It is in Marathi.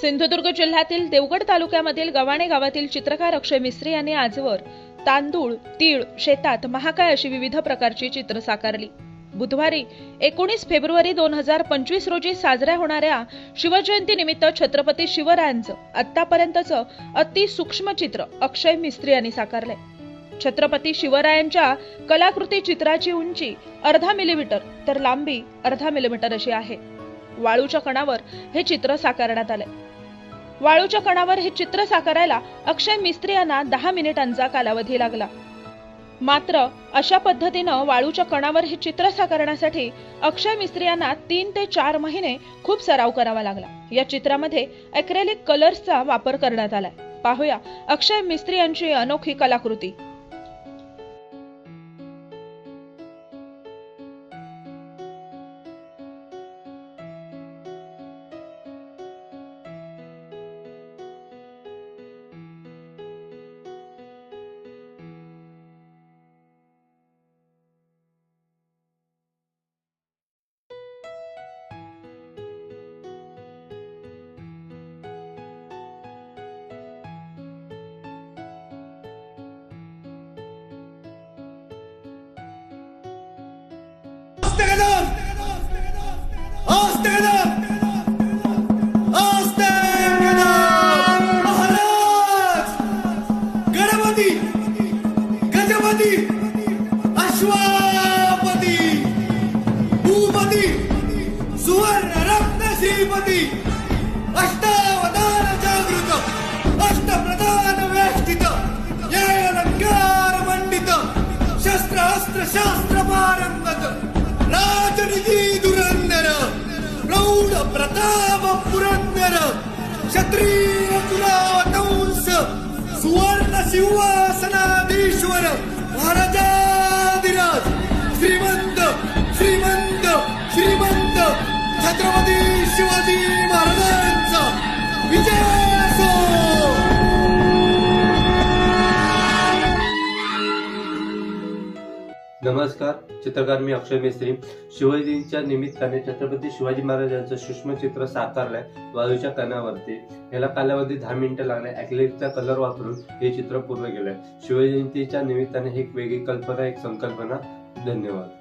सिंधुदुर्ग जिल्ह्यातील देवगड तालुक्यामधील गव्हाणे गावातील चित्रकार अक्षय मिस्त्री यांनी आजवर तांदूळ तीळ शेतात महाकाय अशी विविध प्रकारची चित्र साकारली. बुधवारी एकोणीस फेब्रुवारी दोन हजार पंचवीस रोजी साजऱ्या होणाऱ्या शिवजयंती निमित्त छत्रपती शिवरायांचं आतापर्यंतचं अति सूक्ष्म चित्र अक्षय मिस्त्री यांनी साकारलंय छत्रपती शिवरायांच्या कलाकृती चित्राची उंची अर्धा मिलीमीटर तर लांबी अर्धा मिलीमीटर अशी आहे. वाळूच्या कणावर हे चित्र साकारण्यात आले. वाळूच्या कणावर हे चित्र साकारायला अक्षय मिस्त्री यांना दहा मिनिटांचा कालावधी लागला. मात्र अशा पद्धतीनं वाळूच्या कणावर हे चित्र साकारण्यासाठी अक्षय मिस्त्री यांना तीन ते चार महिने खूप सराव करावा लागला. या चित्रामध्ये अक्रेलिक कलर्सचा वापर करण्यात आलाय. पाहूया अक्षय मिस्त्री यांची अनोखी कलाकृती. अश्वापती भूपती सुवर्ण रत्न श्रीपती अष्टावधान जागृत अष्टप्रधान वेष्टित न्यायालंकार मंडित शस्त्र अस्त्र शास्त्र पारंगत राजनिधी क्षत्रिय कुलावतंस सुवर्ण सिंहासनाधीश्वर महाराजाधिराज श्रीमंत श्रीमंत श्रीमंत छत्रपती शिवाजी. नमस्कार चित्रकार मी अक्षय मेस्त्री. शिवजींच्या निमित्ताने छत्रपती शिवाजी महाराजांचं सूक्ष्म चित्र साकारलंय वाळूच्या कणावरती. याला कालावधी दहा मिनिटं लागले. ऍक्लिकचा कलर वापरून हे चित्र पूर्ण केलंय. शिवजयंतीच्या निमित्ताने एक वेगळी कल्पना एक संकल्पना. धन्यवाद.